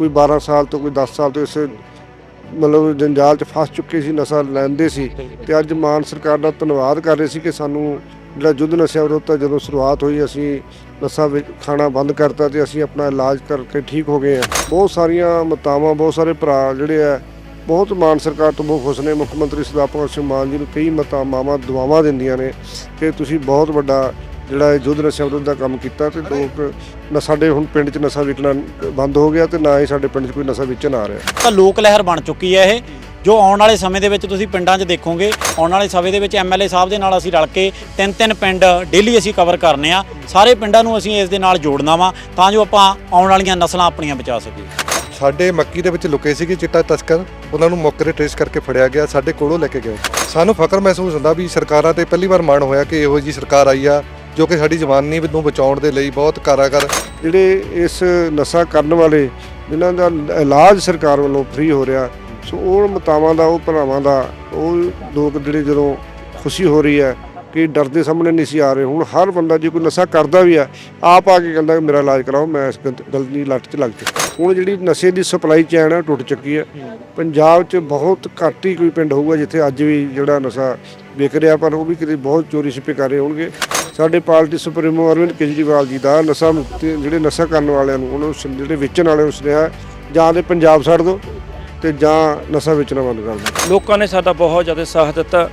ਕੋਈ 12 ਸਾਲ ਤੋਂ ਕੋਈ 10 ਸਾਲ ਤੋਂ ਇਸ ਮਤਲਬ ਜੰਜਾਲ 'ਚ ਫਸ ਚੁੱਕੇ ਸੀ, ਨਸ਼ਾ ਲੈਂਦੇ ਸੀ ਤੇ ਅੱਜ ਮਾਨ ਸਰਕਾਰ ਦਾ ਧੰਨਵਾਦ ਕਰ ਰਹੇ ਸੀ ਕਿ ਸਾਨੂੰ ਜਿਹੜਾ ਯੁੱਧ ਨਸ਼ਾ ਵਿਰੋਧ ਦਾ ਜਦੋਂ ਸ਼ੁਰੂਆਤ ਹੋਈ, ਅਸੀਂ ਨਸ਼ਾ ਵਿੱਚ ਖਾਣਾ ਬੰਦ ਕਰਤਾ ਤੇ ਅਸੀਂ ਆਪਣਾ ਇਲਾਜ ਕਰਕੇ ਠੀਕ ਹੋ ਗਏ ਆ ਬਹੁਤ ਸਾਰੀਆਂ ਮਤਾਵਾਂ, ਬਹੁਤ ਸਾਰੇ ਭਰਾ ਜਿਹੜੇ ਆ, ਬਹੁਤ ਮਾਨ ਸਰਕਾਰ ਤੋਂ ਬਹੁਤ ਖੁਸ਼ ਨੇ। ਮੁੱਖ ਮੰਤਰੀ ਸਰਦਾਰ ਭਗਵੰਤ ਸਿੰਘ ਮਾਨ ਜੀ ਨੂੰ ਕਈ ਮਤਾਂ ਦੁਆਵਾਂ ਦਿੰਦੀਆਂ ਨੇ ਕਿ ਤੁਸੀਂ ਬਹੁਤ ਵੱਡਾ ਜਿਹੜਾ ਇਹ ਯੁੱਧ ਨਸ਼ਾ ਵਿਰੋਧ ਦਾ ਕੰਮ ਕੀਤਾ ਤੇ ਲੋਕ ਨਾ ਸਾਡੇ ਹੁਣ ਪਿੰਡ 'ਚ ਨਸ਼ਾ ਵਿਕਣਾ ਬੰਦ ਹੋ ਗਿਆ ਤੇ ਨਾ ਹੀ ਸਾਡੇ ਪਿੰਡ 'ਚ ਕੋਈ ਨਸ਼ਾ ਵੇਚਣ ਆ ਰਿਹਾ। ਤਾਂ ਲੋਕ ਲਹਿਰ ਬਣ ਚੁੱਕੀ ਹੈ ਇਹ ਜੋ ਆਉਣ ਵਾਲੇ ਸਮੇਂ ਦੇ ਵਿੱਚ ਤੁਸੀਂ ਪਿੰਡਾਂ 'ਚ ਦੇਖੋਗੇ ਆਉਣ ਵਾਲੇ ਸਮੇਂ ਦੇ ਵਿੱਚ ਐਮਐਲਏ ਸਾਹਿਬ ਦੇ ਨਾਲ ਅਸੀਂ ਰਲ ਕੇ ਤਿੰਨ ਤਿੰਨ ਪਿੰਡ ਡੇਲੀ ਅਸੀਂ ਕਵਰ ਕਰਨੇ ਆ। ਸਾਰੇ ਪਿੰਡਾਂ ਨੂੰ ਅਸੀਂ ਇਸ ਦੇ ਨਾਲ ਜੋੜਨਾ ਵਾ ਤਾਂ ਜੋ ਆਪਾਂ ਆਉਣ ਵਾਲੀਆਂ ਨਸਲਾਂ ਆਪਣੀਆਂ ਬਚਾ ਸਕੀਏ। ਸਾਡੇ ਮੱਕੀ ਦੇ ਵਿੱਚ ਲੁਕੇ ਸੀਗੇ ਚਿੱਟਾ ਤਸਕਰ ਉਹਨਾਂ ਨੂੰ ਮੌਕੇ ਤੇ ਟ੍ਰੇਸ ਕਰਕੇ ਫੜਿਆ ਗਿਆ ਸਾਡੇ ਕੋਲੋਂ ਲੈ ਕੇ ਗਏ। ਸਾਨੂੰ ਫਖਰ ਮਹਿਸੂਸ ਹੁੰਦਾ ਵੀ ਸਰਕਾਰਾਂ ਤੇ ਪਹਿਲੀ ਵਾਰ ਮਾਣ ਹੋਇਆ ਕਿ ਇਹੋ ਜੀ ਸਰਕਾਰ ਆਈ ਆ ਜੋ ਕਿ ਸਾਡੀ ਜਵਾਨੀ ਨੂੰ ਬਚਾਉਣ ਦੇ ਲਈ ਬਹੁਤ ਕਾਰਾਗਰ ਜਿਹੜੇ ਇਸ ਨਸ਼ਾ ਕਰਨ ਵਾਲੇ ਜਿਨ੍ਹਾਂ ਦਾ ਇਲਾਜ ਸਰਕਾਰ ਵੱਲੋਂ ਫ੍ਰੀ ਹੋ ਰਿਹਾ, ਸੋ ਉਹ ਮਤਾਵਾਂ ਦਾ, ਉਹ ਭਰਾਵਾਂ ਦਾ, ਉਹ ਲੋਕ ਜਿਹੜੇ ਜਦੋਂ ਖੁਸ਼ੀ ਹੋ ਰਹੀ ਹੈ ਕਿ ਡਰ ਦੇ ਸਾਹਮਣੇ ਨਹੀਂ ਸੀ ਆ ਰਹੇ, ਹੁਣ ਹਰ ਬੰਦਾ ਜੇ ਕੋਈ ਨਸ਼ਾ ਕਰਦਾ ਵੀ ਆ ਆਪ ਆ ਕੇ ਕਹਿੰਦਾ ਮੇਰਾ ਇਲਾਜ ਕਰਾਓ, ਮੈਂ ਇਸ ਗਲਤ- ਗਲਤੀ ਲੱਟ 'ਚ ਲੱਗ ਚੁੱਕਾ। ਹੁਣ ਜਿਹੜੀ ਨਸ਼ੇ ਦੀ ਸਪਲਾਈ ਚੈਨ ਹੈ, ਉਹ ਟੁੱਟ ਚੁੱਕੀ ਹੈ। ਪੰਜਾਬ 'ਚ ਬਹੁਤ ਘੱਟ ਹੀ ਕੋਈ ਪਿੰਡ ਹੋਊਗਾ ਜਿੱਥੇ ਅੱਜ ਵੀ ਜਿਹੜਾ ਨਸ਼ਾ ਵਿਕ ਰਿਹਾ, ਪਰ ਉਹ ਵੀ ਕਿਤੇ ਬਹੁਤ ਚੋਰੀ ਛਿਪੇ ਕਰ ਰਹੇ ਹੋਣਗੇ। ਸਾਡੇ ਪਾਰਟੀ ਸੁਪਰੀਮੋ ਅਰਵਿੰਦ ਕੇਜਰੀਵਾਲ ਜੀ ਦਾ ਨਸ਼ਾ ਮੁਕਤੀ ਜਿਹੜੇ ਨਸ਼ਾ ਕਰਨ ਵਾਲਿਆਂ ਨੂੰ ਉਹਨਾਂ ਨੂੰ ਜਿਹੜੇ ਵੇਚਣ ਵਾਲਿਆਂ ਨੂੰ ਸੁਨੇਹਾ ਜਾਂ ਤੇ ਪੰਜਾਬ ਛੱਡ ਦਿਓ ਤੇ ਜਾਂ ਨਸ਼ਾ ਵੇਚਣਾ ਬੰਦ ਕਰ ਦਿਓ। ਲੋਕਾਂ ਨੇ ਸਾਡਾ ਬਹੁਤ ਜ਼ਿਆਦਾ ਸਾਥ ਦਿੱਤਾ।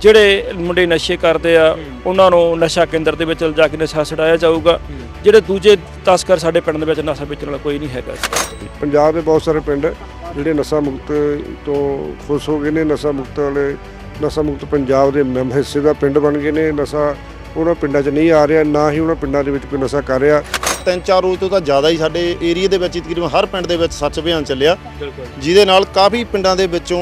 ਜਿਹੜੇ ਮੁੰਡੇ ਨਸ਼ੇ ਕਰਦੇ ਆ ਉਹਨਾਂ ਨੂੰ ਨਸ਼ਾ ਕੇਂਦਰ ਦੇ ਵਿੱਚ ਲਿਜਾ ਕੇ ਨਸ਼ਾ ਛਡਾਇਆ ਜਾਊਗਾ। ਜਿਹੜੇ ਦੂਜੇ ਤਸਕਰ ਸਾਡੇ ਪਿੰਡ ਦੇ ਵਿੱਚ ਨਸ਼ਾ ਵੇਚਣ ਵਾਲਾ ਕੋਈ ਨਹੀਂ ਹੈਗਾ। ਪੰਜਾਬ ਦੇ ਬਹੁਤ ਸਾਰੇ ਪਿੰਡ ਜਿਹੜੇ ਨਸ਼ਾ ਮੁਕਤ ਤੋਂ ਖੁਸ਼ ਹੋ ਗਏ ਨੇ ਨਸ਼ਾ ਮੁਕਤ ਵਾਲੇ ਨਸ਼ਾ ਮੁਕਤ ਪੰਜਾਬ ਦੇ ਹਿੱਸੇ ਦਾ ਪਿੰਡ ਬਣ ਗਏ ਨੇ ਨਸ਼ਾ ਉਹਨਾਂ ਪਿੰਡਾਂ 'ਚ ਨਹੀਂ ਆ ਰਿਹਾ ਨਾ ਹੀ ਉਹਨਾਂ ਪਿੰਡਾਂ ਦੇ ਵਿੱਚ ਕੋਈ ਨਸ਼ਾ ਕਰ ਰਿਹਾ। ਤਿੰਨ ਚਾਰ ਰੋਜ਼ ਤੋਂ ਤਾਂ ਜ਼ਿਆਦਾ ਹੀ ਸਾਡੇ ਏਰੀਆ ਦੇ ਵਿੱਚ ਹੀ ਤਕਰੀਬਨ ਹਰ ਪਿੰਡ ਦੇ ਵਿੱਚ ਸੱਚ ਅਭਿਆਨ ਚੱਲਿਆ। ਜਿਹਦੇ ਨਾਲ ਕਾਫੀ ਪਿੰਡਾਂ ਦੇ ਵਿੱਚੋਂ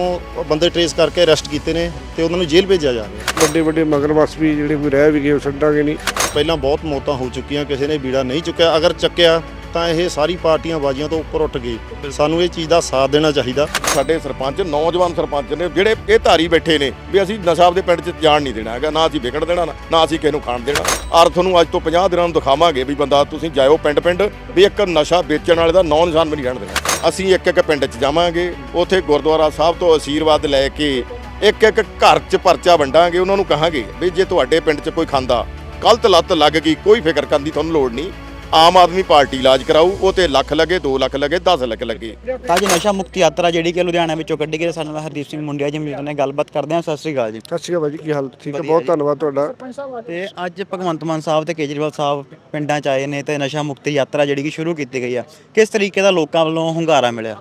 ਬੰਦੇ ਟਰੇਸ ਕਰਕੇ ਅਰੈਸਟ ਕੀਤੇ ਨੇ ਤੇ ਉਹਨਾਂ ਨੂੰ ਜੇਲ੍ਹ ਭੇਜਿਆ ਜਾ ਰਿਹਾ। ਵੱਡੇ ਵੱਡੇ ਮਗਰਮੱਛ ਵੀ ਜਿਹੜੇ ਕੋਈ ਰਹਿ ਵੀ ਗਏ ਉਹ ਛੱਡਾਂਗੇ ਨਹੀਂ। ਪਹਿਲਾਂ ਬਹੁਤ ਮੌਤਾਂ ਹੋ ਚੁੱਕੀਆਂ ਕਿਸੇ ਨੇ ਬੀੜਾ ਨਹੀਂ ਚੁੱਕਿਆ। ਅਗਰ ਚੱਕਿਆ ਤਾਂ ਇਹ ਸਾਰੀ ਪਾਰਟੀਆਂ ਬਾਜ਼ੀਆਂ ਤੋਂ ਉੱਪਰ ਉੱਠ ਗਏ। ਸਾਨੂੰ ਇਹ ਚੀਜ਼ ਦਾ ਸਾਥ ਦੇਣਾ ਚਾਹੀਦਾ। ਸਾਡੇ ਸਰਪੰਚ, ਨੌਜਵਾਨ ਸਰਪੰਚ ਨੇ ਜਿਹੜੇ ਇਹ ਧਾਰੀ ਬੈਠੇ ਨੇ ਵੀ ਅਸੀਂ ਨਸ਼ਾ ਦੇ ਪਿੰਡ 'ਚ ਜਾਣ ਨਹੀਂ ਦੇਣਾ ਹੈਗਾ, ਨਾ ਅਸੀਂ ਵਿਕਣ ਦੇਣਾ, ਨਾ- ਨਾ ਅਸੀਂ ਕਿਸੇ ਨੂੰ ਖਾਣ ਦੇਣਾ। ਔਰ ਤੁਹਾਨੂੰ ਅੱਜ ਤੋਂ 50 ਦਿਨਾਂ ਨੂੰ ਦਿਖਾਵਾਂਗੇ ਵੀ ਬੰਦਾ ਤੁਸੀਂ ਜਾਇਓ ਪਿੰਡ ਪਿੰਡ ਵੀ ਇੱਕ ਨਸ਼ਾ ਵੇਚਣ ਵਾਲੇ ਦਾ ਨੌ ਨਿਸ਼ਾਨ ਵੀ ਨਹੀਂ ਰਹਿਣ ਦੇਣਾ। ਅਸੀਂ ਇੱਕ ਇੱਕ ਪਿੰਡ 'ਚ ਜਾਵਾਂਗੇ, ਉੱਥੇ ਗੁਰਦੁਆਰਾ ਸਾਹਿਬ ਤੋਂ ਅਸ਼ੀਰਵਾਦ ਲੈ ਕੇ ਇੱਕ ਇੱਕ ਘਰ 'ਚ ਪਰਚਾ ਵੰਡਾਂਗੇ, ਉਹਨਾਂ ਨੂੰ ਕਹਾਂਗੇ ਵੀ ਜੇ ਤੁਹਾਡੇ ਪਿੰਡ 'ਚ ਕੋਈ ਖਾਂਦਾ, ਗਲਤ ਲੱਤ ਲੱਗ ਗਈ, ਕੋਈ ਫਿਕਰ ਕਰਨ ਦੀ ਤੁਹਾਨੂੰ ਲੋੜ ਨਹੀਂ। ਆਮ ਆਦਮੀ ਪਾਰਟੀ ਇਲਾਜ ਕਰਾਊ ਉਹ ਤੇ ਲੱਖ ਲੱਗੇ 2 ਲੱਖ ਲੱਗੇ 10 ਲੱਖ ਲੱਗੇ। ਤਾਂ ਜੀ ਨਸ਼ਾ ਮੁਕਤੀ ਯਾਤਰਾ ਜਿਹੜੀ ਕਿ ਲੁਧਿਆਣਾ ਵਿੱਚੋਂ ਕੱਢੀ ਗਈ ਸਾਡੇ ਨਾਲ ਹਰਦੀਪ ਸਿੰਘ ਮੁੰਡਿਆ ਜੀ ਮੇਰੇ ਨਾਲ ਗੱਲਬਾਤ ਕਰਦੇ ਹਾਂ। ਸਤਿ ਸ੍ਰੀ ਅਕਾਲ ਜੀ। ਸਤਿ ਸ਼੍ਰੀ ਅਕਾਲ ਭਾਜੀ ਕੀ ਹਾਲ? ਠੀਕ ਹੈ ਬਹੁਤ ਧੰਨਵਾਦ ਤੁਹਾਡਾ। ਤੇ ਅੱਜ ਭਗਵੰਤ ਮਾਨ ਸਾਹਿਬ ਤੇ ਕੇਜਰੀਵਾਲ ਸਾਹਿਬ ਪਿੰਡਾਂ 'ਚ ਆਏ ਨੇ ਤੇ ਨਸ਼ਾ ਮੁਕਤੀ ਯਾਤਰਾ ਜਿਹੜੀ ਕਿ ਸ਼ੁਰੂ ਕੀਤੀ ਗਈ ਆ। ਕਿਸ ਤਰੀਕੇ ਦਾ ਲੋਕਾਂ ਵੱਲੋਂ ਹੁੰਗਾਰਾ ਮਿਲਿਆ?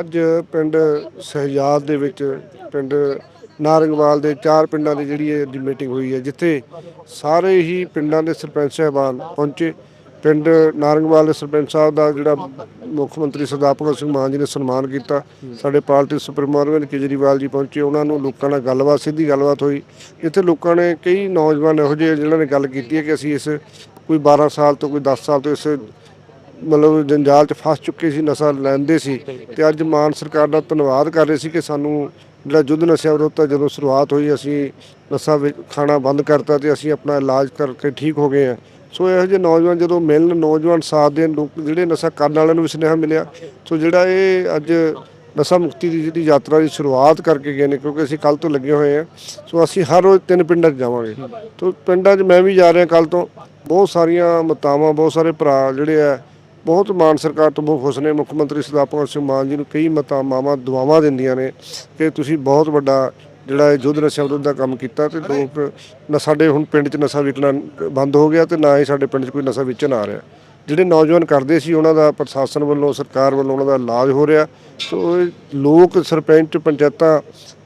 ਅੱਜ ਪਿੰਡ ਸਹਿਜਾਦ ਦੇ ਵਿੱਚ ਪਿੰਡ ਨਾਰੰਗਵਾਲ ਦੇ ਚਾਰ ਪਿੰਡਾਂ ਦੀ ਜਿਹੜੀ ਇਹ ਮੀਟਿੰਗ ਹੋਈ ਹੈ ਜਿੱਥੇ ਸਾਰੇ ਹੀ ਪਿੰਡਾਂ ਦੇ ਸਰਪੰਚ ਸਾਹਿਬਾਨ ਪਹੁੰਚੇ। ਪਿੰਡ ਨਾਰੰਗਵਾਲ ਦੇ ਸਰਪੰਚ ਸਾਹਿਬ ਦਾ ਜਿਹੜਾ ਮੁੱਖ ਮੰਤਰੀ ਸਰਦਾਰ ਭਗਤ ਸਿੰਘ ਮਾਨ ਜੀ ਨੇ ਸਨਮਾਨ ਕੀਤਾ, ਸਾਡੇ ਪਾਰਟੀ ਸੁਪਰੀਮੋ ਅਰਵਿੰਦ ਕੇਜਰੀਵਾਲ ਜੀ ਪਹੁੰਚੇ, ਉਹਨਾਂ ਨੂੰ ਲੋਕਾਂ ਨਾਲ ਗੱਲਬਾਤ, ਸਿੱਧੀ ਗੱਲਬਾਤ ਹੋਈ। ਇੱਥੇ ਲੋਕਾਂ ਨੇ ਕਈ ਨੌਜਵਾਨ ਇਹੋ ਜਿਹੇ ਜਿਨ੍ਹਾਂ ਨੇ ਗੱਲ ਕੀਤੀ ਹੈ ਕਿ ਅਸੀਂ ਇਸ ਕੋਈ 12 ਸਾਲ ਤੋਂ ਕੋਈ 10 ਸਾਲ ਤੋਂ ਇਸ ਮਤਲਬ ਜੰਜਾਲ 'ਚ ਫਸ ਚੁੱਕੇ ਸੀ, ਨਸ਼ਾ ਲੈਂਦੇ ਸੀ ਤੇ ਅੱਜ ਮਾਨ ਸਰਕਾਰ ਦਾ ਧੰਨਵਾਦ ਕਰ ਰਹੇ ਸੀ ਕਿ ਸਾਨੂੰ ਜਿਹੜਾ ਯੁੱਧ ਨਸ਼ਾ ਵਿਰੋਧ ਦਾ ਜਦੋਂ ਸ਼ੁਰੂਆਤ ਹੋਈ, ਅਸੀਂ ਨਸ਼ਾ ਵੇ- ਖਾਣਾ ਬੰਦ ਕਰਤਾ ਤੇ ਅਸੀਂ ਆਪਣਾ ਇਲਾਜ ਕਰਕੇ ਠੀਕ ਹੋ ਗਏ ਆ ਸੋ ਇਹੋ ਜਿਹੇ ਨੌਜਵਾਨ ਜਦੋਂ ਮਿਲਣ, ਨੌਜਵਾਨ ਸਾਥ ਦੇਣ, ਲੋਕ ਜਿਹੜੇ ਨਸ਼ਾ ਕਰਨ ਵਾਲਿਆਂ ਨੂੰ ਵੀ ਸੁਨੇਹਾ ਮਿਲਿਆ। ਸੋ ਜਿਹੜਾ ਇਹ ਅੱਜ ਨਸ਼ਾ ਮੁਕਤੀ ਦੀ ਜਿਹੜੀ ਯਾਤਰਾ ਦੀ ਸ਼ੁਰੂਆਤ ਕਰਕੇ ਗਏ ਨੇ, ਕਿਉਂਕਿ ਅਸੀਂ ਕੱਲ ਤੋਂ ਲੱਗੇ ਹੋਏ ਆ ਸੋ ਅਸੀਂ ਹਰ ਰੋਜ਼ ਤਿੰਨ ਪਿੰਡਾਂ 'ਚ ਜਾਵਾਂਗੇ। ਸੋ ਪਿੰਡਾਂ 'ਚ ਮੈਂ ਵੀ ਜਾ ਰਿਹਾ ਕੱਲ ਤੋਂ। ਬਹੁਤ ਸਾਰੀਆਂ ਮਤਾਵਾਂ, ਬਹੁਤ ਸਾਰੇ ਭਰਾ ਜਿਹੜੇ ਆ, ਬਹੁਤ ਮਾਨ ਸਰਕਾਰ ਤੋਂ ਬਹੁਤ ਖੁਸ਼ ਨੇ। ਮੁੱਖ ਮੰਤਰੀ ਸਰਦਾਰ ਭਗਵੰਤ ਸਿੰਘ ਮਾਨ ਜੀ ਨੂੰ ਕਈ ਮਤਾਂ, ਮਾਵਾਂ ਦੁਆਵਾਂ ਦਿੰਦੀਆਂ ਨੇ ਕਿ ਤੁਸੀਂ ਬਹੁਤ ਵੱਡਾ ਜਿਹੜਾ ਇਹ ਯੁੱਧ ਨਸ਼ਾ ਵਿਰੋਧ ਦਾ ਕੰਮ ਕੀਤਾ ਤੇ ਲੋਕ ਨਾ ਸਾਡੇ ਹੁਣ ਪਿੰਡ 'ਚ ਨਸ਼ਾ ਵਿਕਣਾ ਬੰਦ ਹੋ ਗਿਆ ਤੇ ਨਾ ਹੀ ਸਾਡੇ ਪਿੰਡ 'ਚ ਕੋਈ ਨਸ਼ਾ ਵੇਚਣ ਆ ਰਿਹਾ। ਜਿਹੜੇ ਨੌਜਵਾਨ ਕਰਦੇ ਸੀ ਉਹਨਾਂ ਦਾ ਪ੍ਰਸ਼ਾਸਨ ਵੱਲੋਂ ਸਰਕਾਰ ਵੱਲੋਂ ਉਹਨਾਂ ਦਾ ਇਲਾਜ ਹੋ ਰਿਹਾ। ਸੋ ਲੋਕ ਸਰਪੰਚ ਪੰਚਾਇਤਾਂ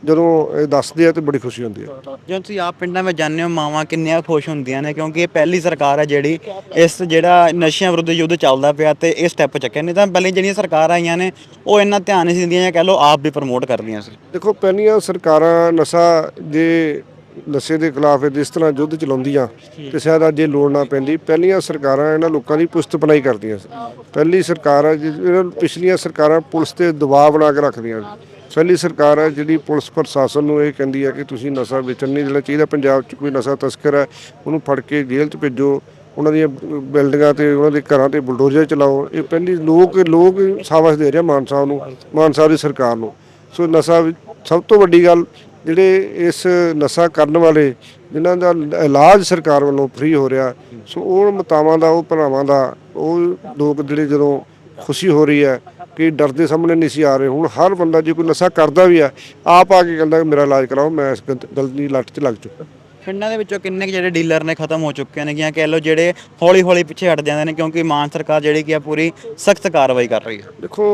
ਜਦੋਂ ਇਹ ਦੱਸਦੇ ਆ ਤੇ ਬੜੀ ਖੁਸ਼ੀ ਹੁੰਦੀ ਹੈ ਜਦੋਂ ਤੁਸੀਂ ਆਪ ਪਿੰਡਾਂ ਵਿੱਚ ਜਾਂਦੇ ਹੋ ਮਾਵਾਂ ਕਿੰਨੀਆਂ ਖੁਸ਼ ਹੁੰਦੀਆਂ ਨੇ ਕਿਉਂਕਿ ਇਹ ਪਹਿਲੀ ਸਰਕਾਰ ਹੈ ਜਿਹੜੀ ਇਸ ਜਿਹੜਾ ਨਸ਼ਿਆਂ ਵਿਰੁੱਧ ਯੁੱਧ ਚੱਲਦਾ ਪਿਆ ਤੇ ਇਹ ਸਟੈਪ ਚੱਕਿਆ। ਨਹੀਂ ਤਾਂ ਪਹਿਲੇ ਜਿਹੜੀਆਂ ਸਰਕਾਰਾਂ ਆਈਆਂ ਨੇ ਉਹ ਇੰਨਾ ਧਿਆਨ ਨਹੀਂ ਸੀ ਦਿੰਦੀਆਂ ਜਾਂ ਕਹਿ ਲਓ ਆਪ ਵੀ ਪ੍ਰਮੋਟ ਕਰਦੀਆਂ ਸੀ। ਦੇਖੋ ਪਹਿਲੀਆਂ ਸਰਕਾਰਾਂ ਨਸ਼ਾ ਦੇ ਨਸ਼ੇ ਦੇ ਖਿਲਾਫ ਜਿਸ ਤਰ੍ਹਾਂ ਯੁੱਧ ਚਲਾਉਂਦੀਆਂ ਤੇ ਸ਼ਾਇਦ ਅੱਜ ਇਹ ਲੋੜ ਨਾ ਪੈਂਦੀ। ਪਹਿਲੀਆਂ ਸਰਕਾਰਾਂ ਇਹਨਾਂ ਲੋਕਾਂ ਦੀ ਪੁਸਤ ਪਨਾਈ ਕਰਦੀਆਂ ਸੀ। ਪਹਿਲੀ ਸਰਕਾਰ ਹੈ ਜਿ- ਇਹਨਾਂ ਨੂੰ ਪਿਛਲੀਆਂ ਸਰਕਾਰਾਂ ਪੁਲਿਸ ਤੇ ਦਬਾਅ ਬਣਾ ਕੇ ਰੱਖਦੀਆਂ ਸੀ। ਪਹਿਲੀ ਸਰਕਾਰ ਹੈ ਜਿਹੜੀ ਪੁਲਿਸ ਪ੍ਰਸ਼ਾਸਨ ਨੂੰ ਇਹ ਕਹਿੰਦੀ ਹੈ ਕਿ ਤੁਸੀਂ ਨਸ਼ਾ ਵੇਚਣ ਨਹੀਂ ਦੇਣਾ ਚਾਹੀਦਾ। ਪੰਜਾਬ 'ਚ ਕੋਈ ਨਸ਼ਾ ਤਸਕਰ ਹੈ ਉਹਨੂੰ ਫੜ ਕੇ ਜੇਲ੍ਹ 'ਚ ਭੇਜੋ। ਉਹਨਾਂ ਦੀਆਂ ਬਿਲਡਿੰਗਾਂ ਤੇ ਉਹਨਾਂ ਦੇ ਘਰਾਂ ਤੇ ਬੁਲਡੋਜ਼ਰ ਚਲਾਓ। ਇਹ ਪਹਿਲੀ ਲੋਕ ਲੋਕ ਸਾਵਸ ਦੇ ਰਿਹਾ ਮਾਨ ਸਾਹਿਬ ਨੂੰ ਮਾਨ ਸਾਹਿਬ ਦੀ ਸਰਕਾਰ ਨੂੰ। ਸੋ ਨਸ਼ਾ ਸਭ ਤੋਂ ਵੱਡੀ ਗੱਲ ਜਿਹੜੇ ਇਸ ਨਸ਼ਾ ਕਰਨ ਵਾਲੇ ਜਿਨ੍ਹਾਂ ਦਾ ਇਲਾਜ ਸਰਕਾਰ ਵੱਲੋਂ ਫ੍ਰੀ ਹੋ ਰਿਹਾ ਸੋ ਉਹ ਮਤਾਵਾਂ ਦਾ ਉਹ ਭਰਾਵਾਂ ਦਾ ਉਹ ਲੋਕ ਜਿਹੜੇ ਜਦੋਂ ਖੁਸ਼ੀ ਹੋ ਰਹੀ ਹੈ ਕਿ ਡਰਦੇ ਸਾਹਮਣੇ ਨਹੀਂ ਸੀ ਆ ਰਹੇ ਹੁਣ ਹਰ ਬੰਦਾ ਜੇ ਕੋਈ ਨਸ਼ਾ ਕਰਦਾ ਵੀ ਆ ਆਪ ਆ ਕੇ ਕਹਿੰਦਾ ਮੇਰਾ ਇਲਾਜ ਕਰਾਓ ਮੈਂ ਇਸ ਗਲਤ- ਗਲਤੀ ਲੱਟ 'ਚ ਲੱਗ ਚੁੱਕਾ। ਪਿੰਡਾਂ ਦੇ ਵਿੱਚੋਂ ਕਿੰਨੇ ਜਿਹੜੇ ਡੀਲਰ ਨੇ ਖਤਮ ਹੋ ਚੁੱਕੇ ਨੇ ਜਾਂ ਕਹਿ ਲਓ ਜਿਹੜੇ ਹੌਲੀ ਹੌਲੀ ਪਿੱਛੇ ਹਟ ਜਾਂਦੇ ਨੇ ਕਿਉਂਕਿ ਮਾਨ ਸਰਕਾਰ ਜਿਹੜੀ ਕੀ ਆ ਪੂਰੀ ਸਖਤ ਕਾਰਵਾਈ ਕਰ ਰਹੀ ਹੈ। ਦੇਖੋ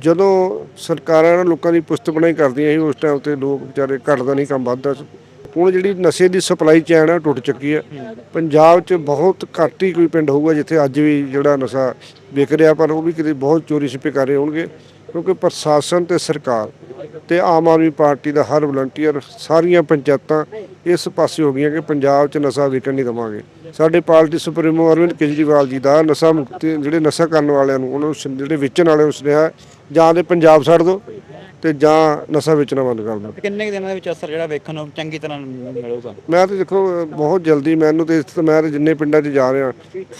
ਜਦੋਂ ਸਰਕਾਰਾਂ ਲੋਕਾਂ ਦੀ ਪੁਸਤ ਬਣਾਈ ਕਰਦੀਆਂ ਸੀ, ਉਸ ਟਾਈਮ ਤੇ ਲੋਕ ਵਿਚਾਰੇ ਘਟਦਾ ਨਹੀਂ ਕੰਮ ਵੱਧਦਾ ਸੀ। ਹੁਣ ਜਿਹੜੀ ਨਸ਼ੇ ਦੀ ਸਪਲਾਈ ਚੈਨ ਹੈ ਉਹ ਟੁੱਟ ਚੁੱਕੀ ਹੈ ਪੰਜਾਬ 'ਚ ਬਹੁਤ ਘੱਟ ਹੀ ਕੋਈ ਪਿੰਡ ਹੋਊਗਾ ਜਿੱਥੇ ਅੱਜ ਵੀ ਜਿਹੜਾ ਨਸ਼ਾ ਵਿਕ ਰਿਹਾ, ਪਰ ਉਹ ਵੀ ਕਿਤੇ ਬਹੁਤ ਚੋਰੀ ਛਿਪੇ ਕਰ ਰਹੇ ਹੋਣਗੇ, ਕਿਉਂਕਿ ਪ੍ਰਸ਼ਾਸਨ ਤੇ ਸਰਕਾਰ ਤੇ ਆਮ ਆਦਮੀ ਪਾਰਟੀ ਦਾ ਹਰ ਵਲੰਟੀਅਰ ਸਾਰੀਆਂ ਪੰਚਾਇਤਾਂ ਇਸ ਪਾਸੇ ਹੋ ਗਈਆਂ ਕਿ ਪੰਜਾਬ 'ਚ ਨਸ਼ਾ ਵਿਕਣ ਨਹੀਂ ਦੇਵਾਂਗੇ। ਸਾਡੇ ਪਾਰਟੀ ਸੁਪਰੀਮੋ ਅਰਵਿੰਦ ਕੇਜਰੀਵਾਲ ਜੀ ਦਾ ਨਸ਼ਾ ਮੁਕਤੀ, ਜਿਹੜੇ ਨਸ਼ਾ ਕਰਨ ਵਾਲਿਆਂ ਨੂੰ, ਉਹਨਾਂ ਨੂੰ ਜਿਹੜੇ ਵੇਚਣ ਵਾਲਿਆਂ ਨੂੰ ਸੁਨੇਹਾ ਜਾਂ ਤੇ ਪੰਜਾਬ ਛੱਡ ਦਿਓ ਤੇ ਜਾਂ ਨਸ਼ਾ ਵੇਚਣਾ ਬੰਦ ਕਰ ਦਿਓ ਕਿੰਨੇ ਕੁ ਦਿਨਾਂ ਦੇ ਵਿੱਚ ਅਸਰ ਜਿਹੜਾ ਵੇਖਣ ਨੂੰ ਚੰਗੀ ਤਰ੍ਹਾਂ ਮਿਲੂਗਾ? ਮੈਂ ਤਾਂ ਦੇਖੋ ਬਹੁਤ ਜਲਦੀ ਮੈਨੂੰ ਤੇ ਇਸ ਤੋਂ ਮੈਂ ਤਾਂ ਜਿੰਨੇ ਪਿੰਡਾਂ 'ਚ ਜਾ ਰਿਹਾ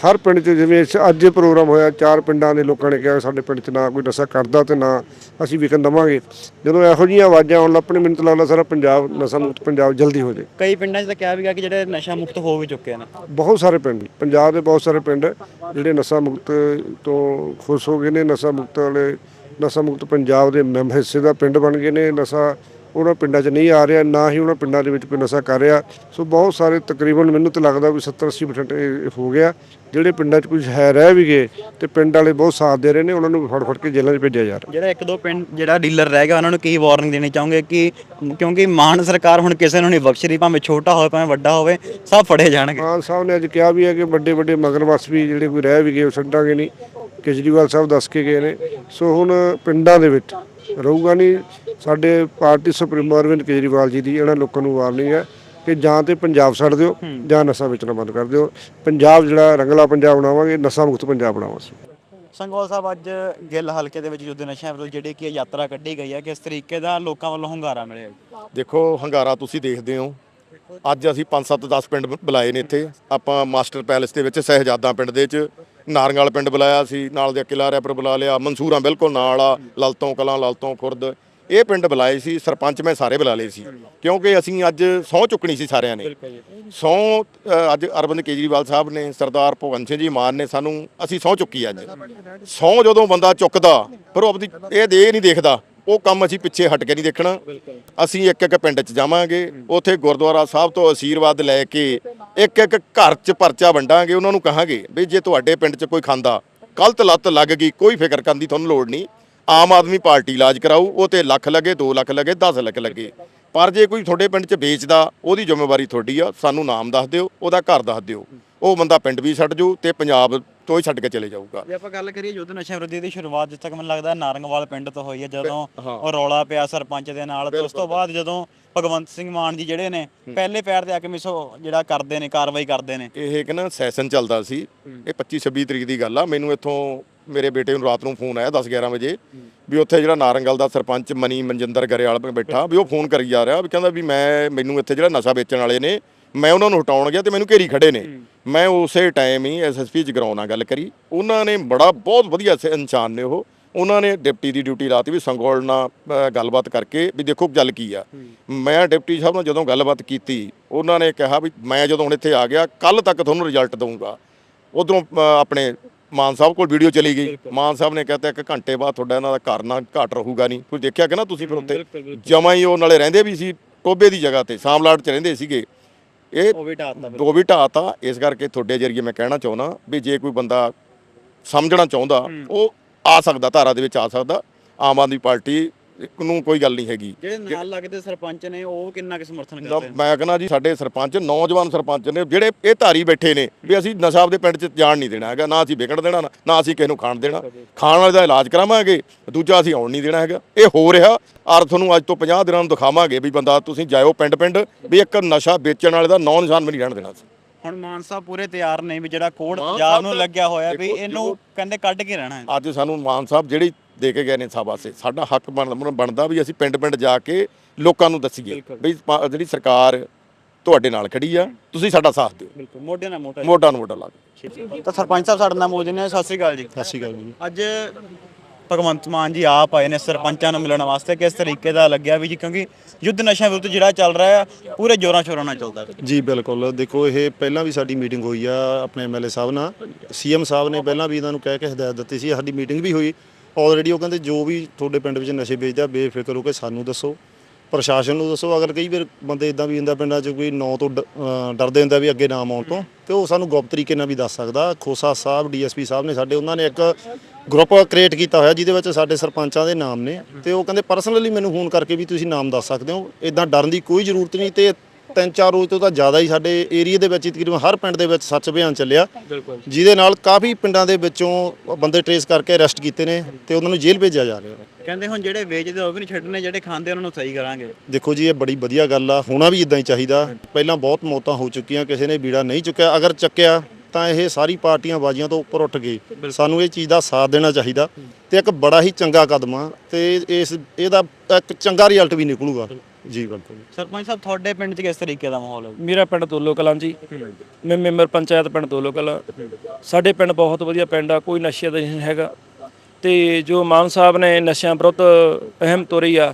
ਹਰ ਪਿੰਡ 'ਚ ਜਿਵੇਂ ਇਸ- ਅੱਜ ਇਹ ਪ੍ਰੋਗਰਾਮ ਹੋਇਆ ਚਾਰ ਪਿੰਡਾਂ ਦੇ ਲੋਕਾਂ ਨੇ ਕਿਹਾ ਸਾਡੇ ਪਿੰਡ 'ਚ ਨਾ ਕੋਈ ਨਸ਼ਾ ਕਰਦਾ ਤੇ ਨਾ ਅਸੀਂ ਵਿਕਣ ਦਵਾਂਗੇ। ਜਦੋਂ ਇਹੋ ਜਿਹੀਆਂ ਆਵਾਜ਼ਾਂ ਆਉਣ ਲੱਗ ਪਣ ਮੈਨੂੰ ਤਾਂ ਲੱਗਦਾ ਸਾਰਾ ਪੰਜਾਬ ਨਸ਼ਾ ਮੁਕਤ ਪੰਜਾਬ ਜਲਦੀ ਹੋ ਜਾਏ। ਕਈ ਪਿੰਡਾਂ 'ਚ ਤਾਂ ਕਿਹਾ ਵੀ ਗਿਆ ਕਿ ਜਿਹੜੇ ਨਸ਼ਾ ਮੁਕਤ ਹੋ ਵੀ ਚੁੱਕੇ ਨੇ। ਬਹੁਤ ਸਾਰੇ ਪਿੰਡ ਪੰਜਾਬ ਦੇ ਬਹੁਤ ਸਾਰੇ ਪਿੰਡ ਜਿਹੜੇ ਨਸ਼ਾ ਮੁਕਤ ਤੋਂ ਖੁਸ਼ ਹੋ ਗਏ ਨੇ ਨਸ਼ਾ ਮੁਕਤ ਵਾਲੇ ਨਸ਼ਾ ਮੁਕਤ ਪੰਜਾਬ ਦੇ ਮੈਂਬ ਹਿੱਸੇ ਦਾ ਪਿੰਡ ਬਣ ਗਏ ਨੇ ਨਸ਼ਾ ਉਹਨਾਂ ਪਿੰਡਾਂ 'ਚ ਨਹੀਂ ਆ ਰਿਹਾ ਨਾ ਹੀ ਉਹਨਾਂ ਪਿੰਡਾਂ ਦੇ ਵਿੱਚ ਕੋਈ ਨਸ਼ਾ ਕਰ ਰਿਹਾ। ਸੋ ਬਹੁਤ ਸਾਰੇ ਤਕਰੀਬਨ ਮੈਨੂੰ ਤਾਂ ਲੱਗਦਾ ਵੀ 70 80% ਇਹ ਹੋ ਗਿਆ। ਜਿਹੜੇ ਪਿੰਡਾਂ 'ਚ ਕੁਝ ਹੈ ਰਹਿ ਵੀ ਗਏ ਤੇ ਪਿੰਡ ਵਾਲੇ ਬਹੁਤ ਸਾਥ ਦੇ ਰਹੇ ਨੇ ਉਹਨਾਂ ਨੂੰ ਫੜ ਫੜ ਕੇ ਜੇਲ੍ਹਾਂ 'ਚ ਭੇਜਿਆ ਜਾ ਰਿਹਾ। ਜਿਹੜਾ ਇੱਕ ਦੋ ਪਿੰਡ ਜਿਹੜਾ ਡੀਲਰ ਰਹਿ ਗਿਆ ਉਹਨਾਂ ਨੂੰ ਕੀ ਵਾਰਨਿੰਗ ਦੇਣੀ ਚਾਹੋਗੇ ਕਿ ਕਿਉਂਕਿ ਮਾਨ ਸਰਕਾਰ ਹੁਣ ਕਿਸੇ ਨੂੰ ਨਹੀਂ ਬਖਸ਼ ਰਹੀ ਭਾਵੇਂ ਛੋਟਾ ਹੋਵੇ ਭਾਵੇਂ ਵੱਡਾ ਹੋਵੇ ਸਭ ਫੜੇ ਜਾਣਗੇ। ਮਾਨ ਸਾਹਿਬ ਨੇ ਅੱਜ ਕਿਹਾ ਵੀ ਹੈ ਕਿ ਵੱਡੇ ਵੱਡੇ ਮਗਰਮੱਛ ਵੀ ਜਿਹੜੇ ਕੋਈ ਰਹਿ ਵੀ ਗਏ ਉਹ ਛੱਡਾਂਗੇ ਨਹੀਂ। ਕੇਜਰੀਵਾਲ ਸਾਹਿਬ ਦੱਸ ਕੇ ਗਏ ਨੇ। ਸੋ ਹੁਣ ਪਿੰਡਾਂ ਦੇ ਵਿੱਚ ਰਹੂਗਾ ਨਹੀਂ। ਸਾਡੇ ਪਾਰਟੀ ਸੁਪਰੀਮੋ ਅਰਵਿੰਦ ਕੇਜਰੀਵਾਲ ਜੀ ਦੀ ਇਹਨਾਂ ਲੋਕਾਂ ਨੂੰ ਵਾਰਨਿੰਗ ਹੈ ਕਿ ਜਾਂ ਤੇ ਪੰਜਾਬ ਛੱਡ ਦਿਓ ਜਾਂ ਨਸ਼ਾ ਵੇਚਣਾ ਬੰਦ ਕਰ ਦਿਓ। ਪੰਜਾਬ ਜਿਹੜਾ ਰੰਗਲਾ ਪੰਜਾਬ ਬਣਾਵਾਂਗੇ ਨਸ਼ਾ ਮੁਕਤ ਪੰਜਾਬ ਬਣਾਵਾਂਗੇ। ਸੰਗੋਲ ਸਾਹਿਬ ਅੱਜ ਗਿੱਲ ਹਲਕੇ ਦੇ ਵਿੱਚ ਯੁੱਧ ਨਸ਼ਿਆਂ ਵਿਰੁੱਧ ਜਿਹੜੀ ਕਿ ਯਾਤਰਾ ਕੱਢੀ ਗਈ ਹੈ ਕਿਸ ਤਰੀਕੇ ਦਾ ਲੋਕਾਂ ਵੱਲੋਂ ਹੁੰਗਾਰਾ ਮਿਲਿਆ? ਦੇਖੋ ਹੰਗਾਰਾ ਤੁਸੀਂ ਦੇਖਦੇ ਹੋ। ਅੱਜ ਅਸੀਂ 5-7 10 ਪਿੰਡ ਬੁਲਾਏ ਨੇ ਇੱਥੇ। ਆਪਾਂ ਮਾਸਟਰ ਪੈਲੇਸ ਦੇ ਵਿੱਚ ਸਹਿਜਾਦਾ ਪਿੰਡ ਦੇ ਵਿੱਚ ਨਾਰੰਗਾਲ ਪਿੰਡ ਬੁਲਾਇਆ ਸੀ, ਨਾਲ ਦੇ ਕਿਲਾ ਰੈਪਰ ਬੁਲਾ ਲਿਆ, ਮਨਸੂਰਾਂ ਬਿਲਕੁਲ ਨਾਲ ਆ, ਲਲਤੋਂ ਕਲਾਂ, ਲਲਤੋਂ ਖੁਰਦ। ਇਹ ਪਿੰਡ ਬੁਲਾਏ ਸੀ ਸਰਪੰਚ ਮੈਂ ਸਾਰੇ ਬੁਲਾ ਲਏ ਸੀ ਕਿਉਂਕਿ ਅਸੀਂ ਅੱਜ ਸਹੁੰ ਚੁੱਕਣੀ ਸੀ ਸਾਰਿਆਂ ਨੇ। ਅ, ਅੱਜ ਅਰਵਿੰਦ ਕੇਜਰੀਵਾਲ ਸਾਹਿਬ ਨੇ ਸਰਦਾਰ ਭਗਵੰਤ ਸਿੰਘ ਜੀ ਮਾਨ ਨੇ ਸਾਨੂੰ ਅਸੀਂ ਸਹੁੰ ਚੁੱਕੀ ਅੱਜ। ਸਹੁੰ ਜਦੋਂ ਬੰਦਾ ਚੁੱਕਦਾ ਪਰ ਉਹ ਆਪਣੀ ਇਹ ਦੇ ਨਹੀਂ ਦੇਖਦਾ। ਉਹ ਕੰਮ ਅਸੀਂ ਪਿੱਛੇ ਹਟ ਕੇ ਨਹੀਂ ਦੇਖਣਾ। ਅਸੀਂ ਇੱਕ ਇੱਕ ਪਿੰਡ 'ਚ ਜਾਵਾਂਗੇ ਉੱਥੇ ਗੁਰਦੁਆਰਾ ਸਾਹਿਬ ਤੋਂ ਅਸ਼ੀਰਵਾਦ ਲੈ ਕੇ ਇੱਕ ਇੱਕ ਘਰ 'ਚ ਪਰਚਾ ਵੰਡਾਂਗੇ ਉਹਨਾਂ ਨੂੰ ਕਹਾਂਗੇ ਵੀ ਜੇ ਤੁਹਾਡੇ ਪਿੰਡ 'ਚ ਕੋਈ ਖਾਂਦਾ ਗਲਤ ਲੱਤ ਲੱਗ ਗਈ ਕੋਈ ਫਿਕਰ ਕਰਨ ਦੀ ਤੁਹਾਨੂੰ ਲੋੜ ਨਹੀਂ। ਆਮ ਆਦਮੀ ਪਾਰਟੀ ਇਲਾਜ ਕਰਾਊ, ਉਹ ਤੇ ਲੱਖ ਲੱਗੇ 2 ਲੱਖ ਲੱਗੇ 10 ਲੱਖ ਲੱਗੇ। ਪਰ ਜੇ ਕੋਈ ਤੁਹਾਡੇ ਪਿੰਡ 'ਚ ਵੇਚਦਾ, ਉਹਦੀ ਜ਼ਿੰਮੇਵਾਰੀ ਤੁਹਾਡੀ ਆ, ਸਾਨੂੰ ਨਾਮ ਦੱਸ ਦਿਓ, ਉਹਦਾ ਘਰ ਦੱਸ ਦਿਓ। ਉਹ ਬੰਦਾ ਪਿੰਡ ਵੀ ਛੱਡ ਜਾਊ ਤੇ ਪੰਜਾਬ ਤੋਂ ਹੀ ਛੱਡ ਕੇ ਚਲੇ ਜਾਊਗਾ। ਜੇ ਆਪਾਂ ਗੱਲ ਕਰੀਏ ਯੁੱਧ ਨਸ਼ਿਆਂ ਵਿਰੁੱਧ ਦੀ ਸ਼ੁਰੂਆਤ ਜਿੱਥੇ ਤੱਕ ਮੈਨੂੰ ਲੱਗਦਾ ਨਾਰੰਗਵਾਲ ਪਿੰਡ ਤੋਂ ਹੋਈ ਹੈ ਜਦੋਂ ਉਹ ਰੌਲਾ ਪਿਆ ਸਰਪੰਚ ਦੇ ਨਾਲ ਤੇ ਉਸ ਤੋਂ ਬਾਅਦ ਜਦੋਂ ਭਗਵੰਤ ਸਿੰਘ ਮਾਨ ਜੀ ਜਿਹੜੇ ਨੇ ਪਹਿਲੇ ਪੈਰ ਤੇ ਆ ਕੇ ਮਿਸੋ ਜਿਹੜਾ ਕਰਦੇ ਨੇ ਕਾਰਵਾਈ ਕਰਦੇ ਨੇ। ਇਹ ਇੱਕ ਨਾ ਸੈਸ਼ਨ ਚੱਲਦਾ ਸੀ। ਇਹ 25 26 ਤਰੀਕ ਦੀ ਗੱਲ ਆ। ਮੈਨੂੰ ਇੱਥੋਂ ਮੇਰੇ ਬੇਟੇ ਨੂੰ ਰਾਤ ਨੂੰ ਫੋਨ ਆਇਆ 10 11 ਵਜੇ ਵੀ ਉੱਥੇ ਜਿਹੜਾ ਨਾਰੰਗਲ ਦਾ ਸਰਪੰਚ ਮਨੀ ਮਨਜਿੰਦਰ ਗਰੇਵਾਲ ਬੈਠਾ ਵੀ ਉਹ ਫੋਨ ਕਰੀ ਜਾ ਰਿਹਾ ਵੀ ਕਹਿੰਦਾ ਵੀ ਮੈਂ ਮੈਨੂੰ ਇੱਥੇ ਜਿਹੜਾ ਨਸ਼ਾ ਵੇਚਣ ਵਾਲੇ ਨੇ ਮੈਂ ਉਹਨਾਂ ਨੂੰ ਹਟਾਉਣ ਗਿਆ ਤੇ ਮੈਨੂੰ ਘੇਰੀ ਖੜੇ ਨੇ। ਮੈਂ ਉਸੇ ਟਾਈਮ ਹੀ ਐਸਐਸਪੀ ਜਗਰਾਉਂ ਨਾਲ ਗੱਲ ਕਰੀ। ਉਹਨਾਂ ਨੇ ਬੜਾ ਬਹੁਤ ਵਧੀਆ ਸ- ਇਨਸਾਨ ਨੇ ਉਹ। ਉਹਨਾਂ ਨੇ ਡਿਪਟੀ ਦੀ ਡਿਊਟੀ ਲਾਤੀ ਵੀ ਸੰਗੋਲ ਨਾਲ ਗੱਲਬਾਤ ਕਰਕੇ ਵੀ ਦੇਖੋ ਗੱਲ ਕੀ ਆ। ਮੈਂ ਡਿਪਟੀ ਸਾਹਿਬ ਨਾਲ ਜਦੋਂ ਗੱਲਬਾਤ ਕੀਤੀ ਉਹਨਾਂ ਨੇ ਕਿਹਾ ਵੀ ਮੈਂ ਜਦੋਂ ਹੁਣ ਇੱਥੇ ਆ ਗਿਆ ਕੱਲ ਤੱਕ ਤੁਹਾਨੂੰ ਰਿਜ਼ਲਟ ਦਊਂਗਾ। ਉਧਰੋਂ ਆਪਣੇ ਮਾਨ ਸਾਹਿਬ ਕੋਲ ਵੀਡੀਓ ਚਲੀ ਗਈ। ਮਾਨ ਸਾਹਿਬ ਨੇ ਕਹਤਾ ਇੱਕ ਘੰਟੇ ਬਾਅਦ ਤੁਹਾਡਾ ਇਹਨਾਂ ਦਾ ਘਰ ਨਾ ਘਟ ਰਹੂਗਾ ਨਹੀਂ। ਕੋਈ ਦੇਖਿਆ ਕਿ ਨਾ ਤੁਸੀਂ ਫਿਰ ਉੱਤੇ ਜਮਾਂ ਹੀ ਉਹ ਨਾਲੇ ਰਹਿੰਦੇ ਵੀ ਸੀ ਟੋਬੇ ਦੀ ਜਗ੍ਹਾ ਤੇ ਸਾਮਲਾਟ ਚ ਰਹਿੰਦੇ ਸੀਗੇ। ਇਹ ਉਹ ਵੀ ਢਾਤਾ। ਦੋ ਵੀ ਢਾਤਾ ਇਸ ਕਰਕੇ ਤੁਹਾਡੇ ਜਰੀਏ ਮੈਂ ਕਹਿਣਾ ਚਾਹੁੰਦਾ ਵੀ ਜੇ ਕੋਈ ਬੰਦਾ ਸਮਝਣਾ ਚਾਹੁੰਦਾ ਉਹ ਆ ਸਕਦਾ ਧਾਰਾ ਦੇ ਵਿੱਚ ਆ ਸਕਦਾ ਆਮ ਆਦਮੀ ਪਾਰਟੀ ਨੂੰ ਕੋਈ ਗੱਲ ਨਹੀਂ ਹੈਗੀ। ਜਿਹੜੇ ਨਾਲ ਲੱਗਦੇ ਸਰਪੰਚ ਨੇ ਉਹ ਕਿੰਨਾ ਕੁ ਸਮਰਥਨ ਕਰਦੇ ਨੇ? ਮੈਂ ਕਹਿੰਦਾ ਜੀ ਸਾਡੇ ਸਰਪੰਚ ਨੌਜਵਾਨ ਸਰਪੰਚ ਨੇ ਜਿਹੜੇ ਇਹ ਧਾਰੀ ਬੈਠੇ ਨੇ ਵੀ ਅਸੀਂ ਨਸ਼ਾ ਦੇ ਪਿੰਡ 'ਚ ਜਾਣ ਨਹੀਂ ਦੇਣਾ ਹੈਗਾ ਨਾ ਅਸੀਂ ਵਿਕਣ ਦੇਣਾ ਨਾ- ਨਾ ਅਸੀਂ ਕਿਸੇ ਨੂੰ ਖਾਣ ਦੇਣਾ। ਖਾਣ ਵਾਲੇ ਦਾ ਇਲਾਜ ਕਰਾਵਾਂਗੇ ਦੂਜਾ ਅਸੀਂ ਆਉਣ ਨਹੀਂ ਦੇਣਾ ਹੈਗਾ। ਇਹ ਹੋ ਰਿਹਾ ਔਰ ਤੁਹਾਨੂੰ ਅੱਜ ਤੋਂ 50 ਦਿਨਾਂ ਨੂੰ ਦਿਖਾਵਾਂਗੇ ਵੀ ਬੰਦਾ ਤੁਸੀਂ ਜਾਇਓ ਪਿੰਡ ਪਿੰਡ ਵੀ ਇੱਕ ਨਸ਼ਾ ਵੇਚਣ ਵਾਲੇ ਦਾ ਨੌ ਨਿਸ਼ਾਨ ਵੀ ਨਹੀਂ ਰਹਿਣ ਦੇਣਾ ਸੀ ਹੁਣ ਮਾਨ ਸਾਹਿਬ ਪੂਰੇ ਤਿਆਰ ਨੇ ਵੀ ਜਿਹੜਾ ਕੋਡ ਪੰਜਾਬ ਨੂੰ ਲੱਗਿਆ ਹੋਇਆ ਵੀ ਇਹਨੂੰ ਕਹਿੰਦੇ ਕੱਢ ਕੇ ਰਹਿਣਾ ਹੈ। ਅੱਜ ਸਾਨੂੰ ਮਾਨ ਸਾਹਿਬ ਜਿਹੜੀ ਦੇ ਕੇ ਗਏ ਨੇ ਸਾਬਾਸੇ ਸਾਡਾ ਹੱਕ ਬਣ- ਬਣਦਾ ਵੀ ਅਸੀਂ ਪਿੰਡ ਪਿੰਡ ਜਾ ਕੇ ਲੋਕਾਂ ਨੂੰ ਦੱਸੀਏ ਵੀ ਜਿਹੜੀ ਸਰਕਾਰ ਤੁਹਾਡੇ ਨਾਲ ਖੜੀ ਆ ਤੁਸੀਂ ਸਾਡਾ ਸਾਥ ਦਿਓ। ਬਿਲਕੁਲ ਮੋਢੇ ਨਾਲ ਮੋਢਾ ਮੋਢਾ ਨਾਲ ਮੋਢਾ ਲਾ ਕੇ ਤਾਂ ਸਰਪੰਚ ਸਾਹਿਬ ਸਾਡੇ ਨਾਲ ਮੌਜੂਦ ਨੇ ਸਤਿ ਸ੍ਰੀ ਅਕਾਲ ਜੀ। ਸਤਿ ਸ਼੍ਰੀ ਅਕਾਲ ਜੀ। ਅੱਜ ਭਗਵੰਤ ਮਾਨ ਜੀ ਆਪ ਆਏ ਨੇ ਸਰਪੰਚਾਂ ਨੂੰ ਮਿਲਣ ਵਾਸਤੇ ਕਿਸ ਤਰੀਕੇ ਦਾ ਲੱਗਿਆ ਵੀ ਜੀ, ਕਿਉਂਕਿ ਯੁੱਧ ਨਸ਼ਿਆਂ ਵਿਰੁੱਧ ਜਿਹੜਾ ਚੱਲ ਰਿਹਾ ਹੈ ਪੂਰੇ ਜੋਰਾਂ ਸ਼ੋਰਾਂ ਨਾਲ ਚੱਲਦਾ ਹੈ ਜੀ, ਬਿਲਕੁਲ। ਦੇਖੋ, ਇਹ ਪਹਿਲਾਂ ਵੀ ਸਾਡੀ ਮੀਟਿੰਗ ਹੋਈ ਆ ਆਪਣੇ ਐਮਐਲਏ ਸਾਹਿਬ ਨਾਲ। ਸੀਐਮ ਸਾਹਿਬ ਨੇ ਪਹਿਲਾਂ ਵੀ ਇਹਨਾਂ ਨੂੰ ਕਹਿ ਕੇ ਹਦਾਇਤ ਦਿੱਤੀ ਸੀ, ਸਾਡੀ ਮੀਟਿੰਗ ਵੀ ਹੋਈ। ਆਲਰੇਡੀ ਉਹ ਕਹਿੰਦੇ, ਜੋ ਵੀ ਤੁਹਾਡੇ ਪਿੰਡ ਵਿੱਚ ਨਸ਼ੇ ਵੇਚਦਾ, ਬੇਫਿਕਰ ਹੋ ਕੇ ਸਾਨੂੰ ਦੱਸੋ। ਪ੍ਰਸ਼ਾਸਨ ਨੂੰ ਦੱਸੋ, ਅਗਰ ਕਈ ਵਾਰ ਬੰਦੇ ਇਦਾਂ ਵੀ ਹੁੰਦਾ ਪਿੰਡਾਂ 'ਚ ਕੋਈ ਨਾਂ ਤੋਂ ਡ- ਅਹ ਡਰਦੇ ਹੁੰਦਾ ਵੀ ਅੱਗੇ ਨਾਮ ਆਉਣ ਤੋਂ, ਤੇ ਉਹ ਸਾਨੂੰ ਗੁਪਤ ਤਰੀਕੇ ਨਾਲ ਵੀ ਦੱਸ ਸਕਦਾ। ਖੋਸਾ ਸਾਹਿਬ, ਡੀਐਸਪੀ ਸਾਹਿਬ ਨੇ ਸਾਡੇ, ਉਹਨਾਂ ਨੇ ਇੱਕ ਗਰੁੱਪ ਕ੍ਰੀਏਟ ਕੀਤਾ ਹੋਇਆ, ਜਿਹਦੇ ਵਿੱਚ ਸਾਡੇ ਸਰਪੰਚਾਂ ਦੇ ਨਾਮ ਨੇ, ਤੇ ਉਹ ਕਹਿੰਦੇ ਪਰਸਨਲੀ ਮੈਨੂੰ ਫੋਨ ਕਰਕੇ ਵੀ ਤੁਸੀਂ ਨਾਮ ਦੱਸ ਸਕਦੇ ਹੋ। ਇਦਾਂ ਡਰਨ ਦੀ ਕੋਈ ਜ਼ਰੂਰਤ ਨਹੀਂ, ਤੇ ਤਿੰਨ ਚਾਰ ਰੋਜ਼ ਤੋਂ ਤਾਂ ਜ਼ਿਆਦਾ ਹੀ ਸਾਡੇ ਏਰੀਆ ਦੇ ਵਿੱਚ ਹੀ ਤਕਰੀਬਨ ਹਰ ਪਿੰਡ ਦੇ ਵਿੱਚ ਸੱਚ ਅਭਿਆਨ ਚੱਲਿਆ। ਜਿਹਦੇ ਨਾਲ ਕਾਫੀ ਪਿੰਡਾਂ ਦੇ ਵਿੱਚੋਂ ਬੰਦੇ ਟਰੇਸ ਕਰਕੇ ਅਰੈਸਟ ਕੀਤੇ ਨੇ ਤੇ ਉਹਨਾਂ ਨੂੰ ਜੇਲ੍ਹ ਭੇਜਿਆ ਜਾ ਰਿਹਾ ਕਹਿੰਦੇ ਹੁਣ ਜਿਹੜੇ ਵੇਚਦੇ ਉਹ ਵੀ ਨਹੀਂ ਛੱਡਣੇ ਜਿਹੜੇ ਖਾਂਦੇ ਉਹਨਾਂ ਨੂੰ ਸਹੀ ਕਰਾਂਗੇ। ਦੇਖੋ ਜੀ ਇਹ ਬੜੀ ਵਧੀਆ ਗੱਲ ਆ। ਹੋਣਾ ਵੀ ਇਦਾਂ ਹੀ ਚਾਹੀਦਾ। ਪਹਿਲਾਂ ਬਹੁਤ ਮੌਤਾਂ ਹੋ ਚੁੱਕੀਆਂ ਕਿਸੇ ਨੇ ਬੀੜਾ ਨਹੀਂ ਚੁੱਕਿਆ। ਅਗਰ ਚੱਕਿਆ ਤਾਂ ਇਹ ਸਾਰੀ ਪਾਰਟੀਆਂ ਬਾਜ਼ੀਆਂ ਤੋਂ ਉੱਪਰ ਉੱਠ ਗਏ। ਸਾਨੂੰ ਇਹ ਚੀਜ਼ ਦਾ ਸਾਥ ਦੇਣਾ ਚਾਹੀਦਾ ਤੇ ਇੱਕ ਬੜਾ ਹੀ ਚੰਗਾ ਕਦਮ ਆ ਤੇ ਇਸ ਇਹਦਾ ਇੱਕ ਚੰਗਾ ਰਿਜ਼ਲਟ ਵੀ ਨਿਕਲੂਗਾ। ਜੀ ਬਿਲਕੁਲ ਸਰਪੰਚ ਸਾਹਿਬ ਤੁਹਾਡੇ ਪਿੰਡ 'ਚ ਕਿਸ ਤਰੀਕੇ ਦਾ ਮਾਹੌਲ ਹੈ? ਮੇਰਾ ਪਿੰਡ ਦੋਲੋ ਕਲਾਂ ਜੀ। ਮੈਂ ਮੈਂਬਰ ਪੰਚਾਇਤ ਪਿੰਡ ਦੋਲੋ ਕਲਾਂ। ਸਾਡੇ ਪਿੰਡ ਬਹੁਤ ਵਧੀਆ ਪਿੰਡ ਆ ਕੋਈ ਨਸ਼ੇ ਦਾ ਨਹੀਂ ਹੈਗਾ। ਤੇ ਜੋ ਮਾਨ ਸਾਹਿਬ ਨੇ ਨਸ਼ਿਆਂ ਵਿਰੁੱਧ ਅਹਿਮ ਤੋਰੀ ਆ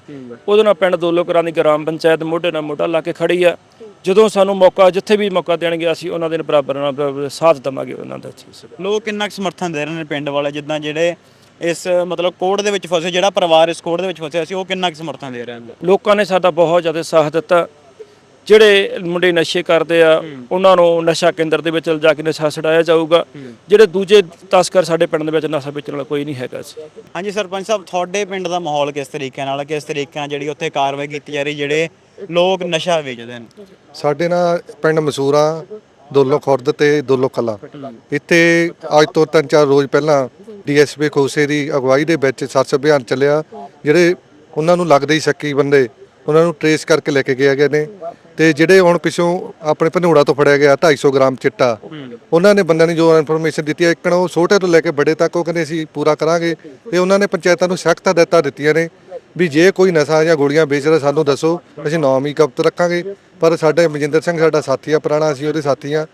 ਉਹਦੇ ਨਾਲ ਪਿੰਡ ਦੋਲੋ ਕਲਾਂ ਦੀ ਗ੍ਰਾਮ ਪੰਚਾਇਤ ਮੋਢੇ ਨਾਲ ਮੋਢਾ ਲਾ ਕੇ ਖੜੀ ਆ। ਜਦੋਂ ਸਾਨੂੰ ਮੌਕਾ ਜਿੱਥੇ ਵੀ ਮੌਕਾ ਦੇਣਗੇ ਅਸੀਂ ਉਹਨਾਂ ਦੇ ਬਰਾਬਰ ਨਾਲ ਸਾਥ ਦੇਵਾਂਗੇ ਉਹਨਾਂ ਦਾ ਲੋਕ ਕਿੰਨਾ ਕੁ ਸਮਰਥਨ ਦੇ ਰਹੇ ਨੇ ਪਿੰਡ ਵਾਲੇ ਜਿੱਦਾਂ ਜਿਹੜੇ ਇਸ ਮਤਲਬ ਕੋਡ ਦੇ ਵਿੱਚ ਫਸੇ ਜਿਹੜਾ ਪਰਿਵਾਰ ਇਸ ਕੋਡ ਦੇ ਵਿੱਚ ਫਸਿਆ ਸੀ ਉਹ ਕਿੰਨਾ ਕੁ ਸਮਰਥਨ ਦੇ ਰਹੇ ਨੇ ਲੋਕਾਂ ਨੇ ਸਾਡਾ ਬਹੁਤ ਜ਼ਿਆਦਾ ਸਾਥ ਦਿੱਤਾ। ਜਿਹੜੇ ਮੁੰਡੇ ਨਸ਼ੇ ਕਰਦੇ ਆ ਉਹਨਾਂ ਨੂੰ ਨਸ਼ਾ ਕੇਂਦਰ ਦੇ ਵਿੱਚ ਲਿਜਾ ਕੇ ਨਸ਼ਾ ਛਡਾਇਆ ਜਾਊਗਾ। ਜਿਹੜੇ ਦੂਜੇ ਤਸਕਰ ਸਾਡੇ ਪਿੰਡ ਦੇ ਵਿੱਚ ਨਸ਼ਾ ਵੇਚਣ ਵਾਲਾ ਕੋਈ ਨਹੀਂ ਹੈਗਾ ਸੀ। ਹਾਂਜੀ ਸਰਪੰਚ ਸਾਹਿਬ ਤੁਹਾਡੇ ਪਿੰਡ ਦਾ ਮਾਹੌਲ ਕਿਸ ਤਰੀਕੇ ਨਾਲ ਕਿਸ ਤਰੀਕੇ ਨਾਲ ਜਿਹੜੀ ਉੱਥੇ ਕਾਰਵਾਈ ਕੀਤੀ ਜਾ ਰਹੀ ਜਿਹੜੇ ਲੋਕ ਨਸ਼ਾ ਵੇਚਦੇ ਨੇ ਸਾਡੇ ਨਾਲ ਪਿੰਡ ਮਸੂਰਾ ਦੋਲੋ ਖੁਰਦ ਤੇ ਦੋਲੋ ਕਲਾ। ਇੱਥੇ ਅੱਜ ਤੋਂ ਤਿੰਨ ਚਾਰ ਰੋਜ਼ ਪਹਿਲਾਂ ਡੀਐਸਪੀ ਖੋਸੇ ਦੀ ਅਗਵਾਈ ਦੇ ਵਿੱਚ ਸਰਚ ਅਭਿਆਨ ਚੱਲਿਆ, ਜਿਹੜੇ ਉਹਨਾਂ ਨੂੰ ਲੱਗਦੇ ਹੀ ਸ਼ੱਕੀ ਬੰਦੇ, ਉਹਨਾਂ ਨੂੰ ਟਰੇਸ ਕਰਕੇ ਲੈ ਕੇ ਗਏ ਗਏ ਨੇ। ਤੇ ਜਿਹੜੇ ਹੁਣ ਪਿੱਛੋਂ ਆਪਣੇ ਭਨੋੜਾ ਤੋਂ ਫੜਿਆ ਗਿਆ 250 ਗ੍ਰਾਮ ਚਿੱਟਾ, ਉਹਨਾਂ ਨੇ ਬੰਦਿਆਂ ਨੇ ਜੋ ਇਨਫੋਰਮੇਸ਼ਨ ਦਿੱਤੀ ਹੈ ਇੱਕਣ ਉਹ ਛੋਟੇ ਤੋਂ ਲੈ ਕੇ ਵੱਡੇ ਤੱਕ, ਉਹ ਕਹਿੰਦੇ ਅਸੀਂ ਪੂਰਾ ਕਰਾਂਗੇ। ਤੇ ਉਹਨਾਂ ਨੇ ਪੰਚਾਇਤਾਂ ਨੂੰ ਸਖਤ ਹਦਾਇਤਾਂ ਦਿੱਤੀਆਂ ਨੇ ਵੀ ਜੇ ਕੋਈ ਨਸ਼ਾ ਜਾਂ ਗੋਲੀਆਂ ਵੇਚ ਰਿਹਾ, ਸਾਨੂੰ ਦੱਸੋ, ਅਸੀਂ ਨਾਮ ਹੀ ਕਬਤ ਰੱਖਾਂਗੇ। ਪਰ ਸਾਡੇ ਮਨਜਿੰਦਰ ਸਿੰਘ, ਸਾਡਾ ਸਾਥੀ ਆ, ਪੁਰਾਣਾ ਅਸੀਂ ਉਹਦੇ ਸਾਥੀ ਆ।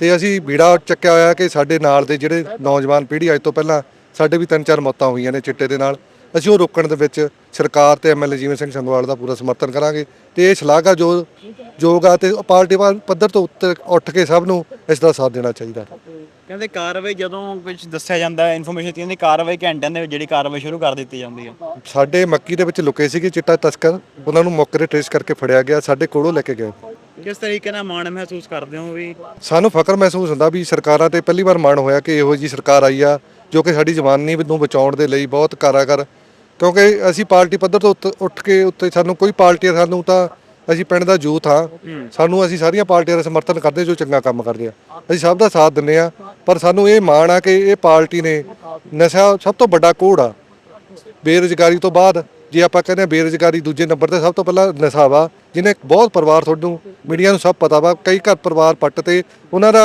ਤੇ ਅਸੀਂ ਬੀੜਾ ਚੱਕਿਆ ਹੋਇਆ ਕਿ ਸਾਡੇ ਨਾਲ ਦੇ ਜਿਹੜੇ ਨੌਜਵਾਨ ਪੀੜ੍ਹੀ ਅੱਜ ਤੋਂ ਪਹਿਲਾਂ ਸਾਡੇ ਵੀ ਤਿੰਨ ਚਾਰ ਮੌਤਾਂ ਹੋਈਆਂ ਨੇ ਚਿੱਟੇ ਦੇ ਨਾਲ। ਅਸੀਂ ਉਹ ਰੋਕਣ ਦੇ ਵਿੱਚ ਸਰਕਾਰ ਤੇ ਐਮਐਲਏ ਜੀਵਨ ਸਿੰਘ ਸੰਗਵਾਲ ਦਾ ਪੂਰਾ ਸਮਰਥਨ ਕਰਾਂਗੇ ਤੇ ਇਹ ਸ਼ਲਾਘਾ ਜੋ ਆ ਤੇ ਪਾਰਟੀ ਪੱਧਰ ਤੋਂ ਉੱਤੇ ਉੱਠ ਕੇ ਸਭ ਨੂੰ ਇਸ ਦਾ ਸਾਥ ਦੇਣਾ ਚਾਹੀਦਾ। ਕਹਿੰਦੇ ਕਾਰਵਾਈ ਜਦੋਂ ਵਿੱਚ ਦੱਸਿਆ ਜਾਂਦਾ ਇਨਫੋਰਮੇਸ਼ਨ ਦਿੱਤੀ ਜਾਂਦੀ ਕਾਰਵਾਈ ਘੰਟਿਆਂ ਦੇ ਵਿੱਚ ਜਿਹੜੀ ਕਾਰਵਾਈ ਸ਼ੁਰੂ ਕਰ ਦਿੱਤੀ ਜਾਂਦੀ ਹੈ। ਸਾਡੇ ਮੱਕੀ ਦੇ ਵਿੱਚ ਲੁਕੇ ਸੀਗੇ ਚਿੱਟਾ ਤਸਕਰ ਉਹਨਾਂ ਨੂੰ ਮੌਕੇ ਤੇ ਟ੍ਰੇਸ ਕਰਕੇ ਫੜਿਆ ਗਿਆ ਸਾਡੇ ਕੋਲੋਂ ਲੈ ਕੇ ਗਏ। ਕਿਸ ਤਰੀਕੇ ਨਾਲ ਮਾਣ ਮਹਿਸੂਸ ਕਰਦੇ ਹੋ ਵੀ? ਸਾਨੂੰ ਫਖਰ ਮਹਿਸੂਸ ਹੁੰਦਾ ਵੀ ਸਰਕਾਰਾਂ ਤੇ ਪਹਿਲੀ ਵਾਰ ਮਾਣ ਹੋਇਆ ਕਿ ਇਹੋ ਜੀ ਸਰਕਾਰ ਆਈ ਆ ਜੋ ਕਿ ਸਾਡੀ ਜਵਾਨੀ ਨੂੰ ਬਚਾਉਣ ਦੇ ਲਈ ਬਹੁਤ ਕਾਰਾਗਰ। ਕਿਉਂਕਿ ਅਸੀਂ ਪਾਰਟੀ ਪੱਧਰ ਤੋਂ ਉੱਤ- ਉੱਠ ਕੇ ਉੱਤੇ ਸਾਨੂੰ ਕੋਈ ਪਾਰਟੀ ਸਾਨੂੰ ਤਾਂ ਅਸੀਂ ਪਿੰਡ ਦਾ ਯੂਥ ਆ ਸਾਨੂੰ ਅਸੀਂ ਸਾਰੀਆਂ ਪਾਰਟੀਆਂ ਦਾ ਸਮਰਥਨ ਕਰਦੇ ਜੋ ਚੰਗਾ ਕੰਮ ਕਰਦੇ ਆ ਅਸੀਂ ਸਭ ਦਾ ਸਾਥ ਦਿੰਨੇ ਆ ਪਰ ਸਾਨੂੰ ਇਹ ਮਾਣ ਆ ਕਿ ਇਹ ਪਾਰਟੀ ਨੇ ਨਸ਼ਾ ਸਭ ਤੋਂ ਵੱਡਾ ਕੋੜ ਆ। ਬੇਰੁਜ਼ਗਾਰੀ ਤੋਂ ਬਾਅਦ ਜੇ ਆਪਾਂ ਕਹਿੰਦੇ ਬੇਰੁਜ਼ਗਾਰੀ ਦੂਜੇ ਨੰਬਰ ਤੇ ਸਭ ਤੋਂ ਪਹਿਲਾਂ ਨਸ਼ਾ ਵਾ ਜਿਹਨੇ ਬਹੁਤ ਪਰਿਵਾਰ ਤੁਹਾਨੂੰ ਮੀਡੀਆ ਨੂੰ ਸਭ ਪਤਾ ਵਾ ਕਈ ਘਰ ਪਰਿਵਾਰ ਪੱਟ ਤੇ ਉਹਨਾਂ ਦਾ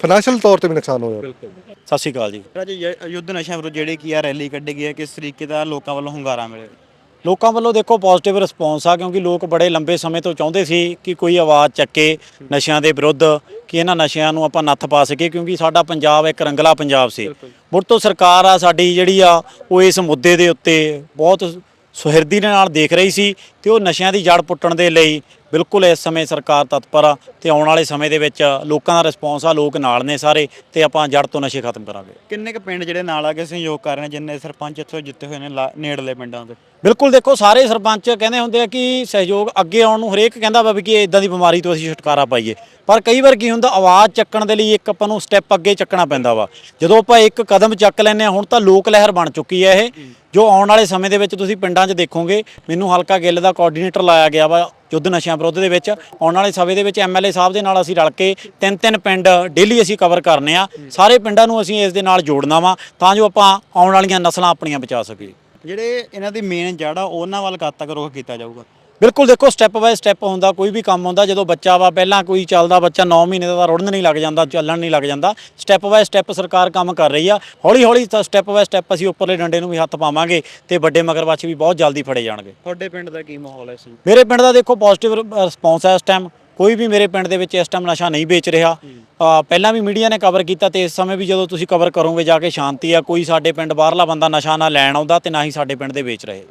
ਫਾਈਨੈਂਸ਼ੀਅਲ ਤੌਰ ਤੇ ਵੀ ਨੁਕਸਾਨ ਹੋਇਆ। ਸਤਿ ਸ਼੍ਰੀ ਅਕਾਲ ਜੀ। ਰਾਜ ਯੁੱਧ ਨਸ਼ਾ ਵਿਰੁੱਧ ਜਿਹੜੀ ਕੀ ਆ ਰੈਲੀ ਕੱਢੀ ਗਈ ਹੈ ਕਿਸ ਤਰੀਕੇ ਦਾ ਲੋਕਾਂ ਵੱਲੋਂ ਹੁੰਗਾਰਾ ਮਿਲੇ ਲੋਕਾਂ ਵੱਲੋਂ ਦੇਖੋ ਪੋਜ਼ਿਟਿਵ ਰਿਸਪੌਂਸ ਆ ਕਿਉਂਕਿ ਲੋਕ ਬੜੇ ਲੰਬੇ ਸਮੇਂ ਤੋਂ ਚਾਹੁੰਦੇ ਸੀ ਕਿ ਕੋਈ ਆਵਾਜ਼ ਚੱਕੇ ਨਸ਼ਿਆਂ ਦੇ ਵਿਰੁੱਧ ਕਿ ਇਹਨਾਂ ਨਸ਼ਿਆਂ ਨੂੰ ਆਪਾਂ ਨੱਥ ਪਾ ਸਕੀਏ ਕਿਉਂਕਿ ਸਾਡਾ ਪੰਜਾਬ ਇੱਕ ਰੰਗਲਾ ਪੰਜਾਬ ਸੀ। ਮੁੜ ਤੋਂ ਸਰਕਾਰ ਆ ਸਾਡੀ ਜਿਹੜੀ ਆ ਉਹ ਇਸ ਮੁੱਦੇ ਦੇ ਉੱਤੇ ਬਹੁਤ ਸੁਹਿਰਦੀ ਦੇ ਨਾਲ ਦੇਖ ਰਹੀ ਸੀ ਤੇ ਉਹ ਨਸ਼ਿਆਂ ਦੀ ਜੜ ਪੁੱਟਣ ਦੇ ਲਈ ਬਿਲਕੁਲ ਇਸ ਸਮੇਂ ਸਰਕਾਰ ਤਤਪਰ ਆ ਤੇ ਆਉਣ ਵਾਲੇ ਸਮੇਂ ਦੇ ਵਿੱਚ ਲੋਕਾਂ ਦਾ ਰਿਸਪੌਂਸ ਆ ਲੋਕ ਨਾਲ ਨੇ ਸਾਰੇ ਤੇ ਆਪਾਂ ਜੜ ਤੋਂ ਨਸ਼ੇ ਖਤਮ ਕਰਾਂਗੇ। ਕਿੰਨੇ ਕੁ ਪਿੰਡ ਜਿਹੜੇ ਨਾਲ ਆ ਕੇ ਸਹਿਯੋਗ ਕਰ ਰਹੇ ਨੇ ਜਿੰਨੇ ਸਰਪੰਚ ਇੱਥੋਂ ਜਿੱਤੇ ਹੋਏ ਨੇ ਨੇੜਲੇ ਪਿੰਡਾਂ ਦੇ? ਬਿਲਕੁਲ ਦੇਖੋ ਸਾਰੇ ਸਰਪੰਚ ਕਹਿੰਦੇ ਹੁੰਦੇ ਆ ਕਿ ਸਹਿਯੋਗ ਅੱਗੇ ਆਉਣ ਨੂੰ ਹਰੇਕ ਕਹਿੰਦਾ ਵਾ ਵੀ ਕਿ ਇਦਾਂ ਦੀ ਬਿਮਾਰੀ ਤੋਂ ਅਸੀਂ ਛੁਟਕਾਰਾ ਪਾਈਏ। ਪਰ ਕਈ ਵਾਰ ਕੀ ਹੁੰਦਾ ਆਵਾਜ਼ ਚੱਕਣ ਦੇ ਲਈ ਇੱਕ ਆਪਾਂ ਨੂੰ ਸਟੈਪ ਅੱਗੇ ਚੱਕਣਾ ਪੈਂਦਾ ਵਾ। ਜਦੋਂ ਆਪਾਂ ਇੱਕ ਕਦਮ ਚੱਕ ਆ ਹੁਣ ਤਾਂ ਲੋਕ ਲਹਿਰ ਬਣ ਚੁੱਕੀ ਹੈ ਇਹ। ਜੋ ਆਉਣ ਵਾਲੇ ਸਮੇਂ ਦੇ ਵਿੱਚ ਤੁਸੀਂ ਪਿੰਡਾਂ 'ਚ ਦੇਖੋਗੇ, ਮੈਨੂੰ ਹਲਕਾ ਗਿੱਲ ਦਾ ਕੋਆਰਡੀਨੇਟਰ ਲਾਇਆ ਗਿਆ ਵਾ ਯੁੱਧ ਨਸ਼ਿਆਂ ਵਿਰੁੱਧ ਦੇ ਵਿੱਚ। ਆਉਣ ਵਾਲੇ ਸਮੇਂ ਦੇ ਵਿੱਚ ਐਮਐਲਏ ਸਾਹਿਬ ਦੇ ਨਾਲ ਅਸੀਂ ਰਲ ਕੇ ਤਿੰਨ ਤਿੰਨ ਪਿੰਡ ਡੇਲੀ ਅਸੀਂ ਕਵਰ ਕਰਨੇ ਆ। ਸਾਰੇ ਪਿੰਡਾਂ ਨੂੰ ਅਸੀਂ ਇਸ ਦੇ ਨਾਲ ਜੋੜਨਾ ਵਾ ਤਾਂ ਜੋ ਆਪਾਂ ਆਉਣ ਵਾਲੀਆਂ ਨਸਲਾਂ ਆਪਣੀਆਂ ਬਚਾ ਸਕੀਏ। ਜਿਹੜੇ ਇਹਨਾਂ ਦੀ ਮੇਨ ਜੜ ਆ, ਉਹਨਾਂ ਵੱਲ ਕਦ ਤੱਕ ਰੁਖ ਕੀਤਾ ਜਾਊਗਾ। ਬਿਲਕੁਲ ਦੇਖੋ ਸਟੈਪ ਬਾਏ ਸਟੈਪ ਹੁੰਦਾ ਕੋਈ ਵੀ ਕੰਮ ਹੁੰਦਾ ਜਦੋਂ ਬੱਚਾ ਵਾ ਪਹਿਲਾਂ ਕੋਈ ਚੱਲਦਾ ਬੱਚਾ 9 ਮਹੀਨੇ ਦਾ ਤਾਂ ਰੁੜਨ ਨਹੀਂ ਲੱਗ ਜਾਂਦਾ ਚੱਲਣ ਨਹੀਂ ਲੱਗ ਜਾਂਦਾ। ਸਟੈਪ ਬਾਏ ਸਟੈਪ ਸਰਕਾਰ ਕੰਮ ਕਰ ਰਹੀ ਆ। ਹੌਲੀ ਹੌਲੀ ਸਟੈਪ ਬਾਏ ਸਟੈਪ ਅਸੀਂ ਉੱਪਰਲੇ ਡੰਡੇ ਨੂੰ ਵੀ ਹੱਥ ਪਾਵਾਂਗੇ ਤੇ ਵੱਡੇ ਮਗਰਮੱਛ ਵੀ ਬਹੁਤ ਜਲਦੀ ਫੜੇ ਜਾਣਗੇ। ਤੁਹਾਡੇ ਪਿੰਡ ਦਾ ਕੀ ਮਾਹੌਲ ਹੈ ਇਸ ਮੇਰੇ ਪਿੰਡ ਦਾ ਦੇਖੋ ਪੋਜ਼ਿਟਿਵ ਰਿਸਪੌਂਸ ਹੈ ਇਸ ਟਾਈਮ ਕੋਈ ਵੀ ਮੇਰੇ ਪਿੰਡ ਦੇ ਵਿੱਚ ਇਸ ਟਾਈਮ ਨਸ਼ਾ ਨਹੀਂ ਵੇਚ ਰਿਹਾ। ਪਹਿਲਾਂ ਵੀ ਮੀਡੀਆ ਨੇ ਕਵਰ ਕੀਤਾ ਤੇ ਇਸ ਸਮੇਂ ਵੀ ਜਦੋਂ ਤੁਸੀਂ ਕਵਰ ਕਰੋਗੇ ਜਾ ਕੇ ਸ਼ਾਂਤੀ ਆ। ਕੋਈ ਸਾਡੇ ਪਿੰਡ ਬਾਹਰਲਾ ਬੰਦਾ ਨਸ਼ਾ ਨਾ ਲੈਣ ਆਉਂਦਾ ਤੇ ਨਾ ਹੀ ਸਾਡੇ ਪਿੰਡ ਦੇ ਵੇਚ ਰਹੇ।